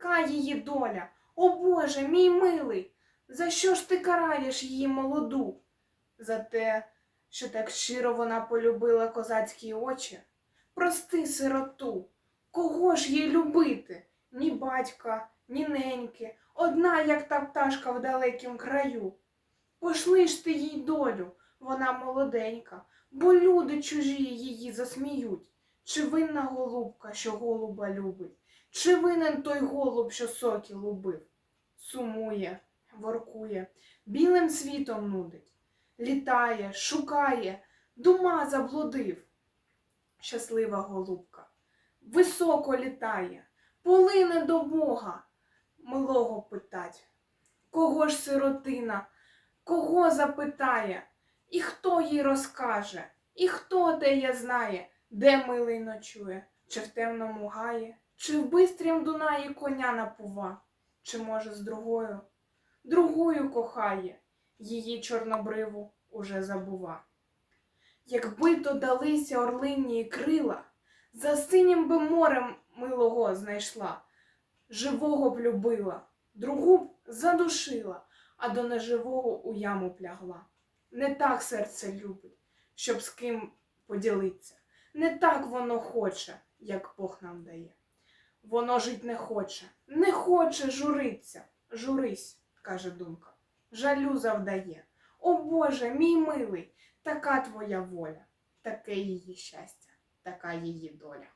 така її доля. О Боже, мій милий, за що ж ти караєш її молоду? За те, що так щиро вона полюбила козацькі очі. Прости сироту, кого ж їй любити? Ні батька, ні неньки, одна, як та пташка в далекім краю. Пошли ж ти їй долю, вона молоденька, бо люди чужі її засміють. Чи винна голубка, що голуба любить? Чи винен той голуб, що сокіл убив? Сумує, воркує, білим світом нудить, літає, шукає, дума заблудив. Щаслива голубка, високо літає, полине до Бога, милого питать. Кого ж сиротина, кого запитає, і хто їй розкаже, і хто теє знає, де милий ночує, чи в темному гаї, чи в бистрім Дунаї коня напува, чи, може, з другою, другою кохає, її чорнобриву уже забува. Якби то далися орлині крила, за синім би морем милого знайшла, живого б любила, другу б задушила, а до неживого у яму плягла. Не так серце любить, щоб з ким поділиться. Не так воно хоче, як Бог нам дає. Воно жить не хоче, не хоче журиться. Журись, каже думка, жалю завдає. О Боже, мій милий, така твоя воля, таке її щастя, така її доля.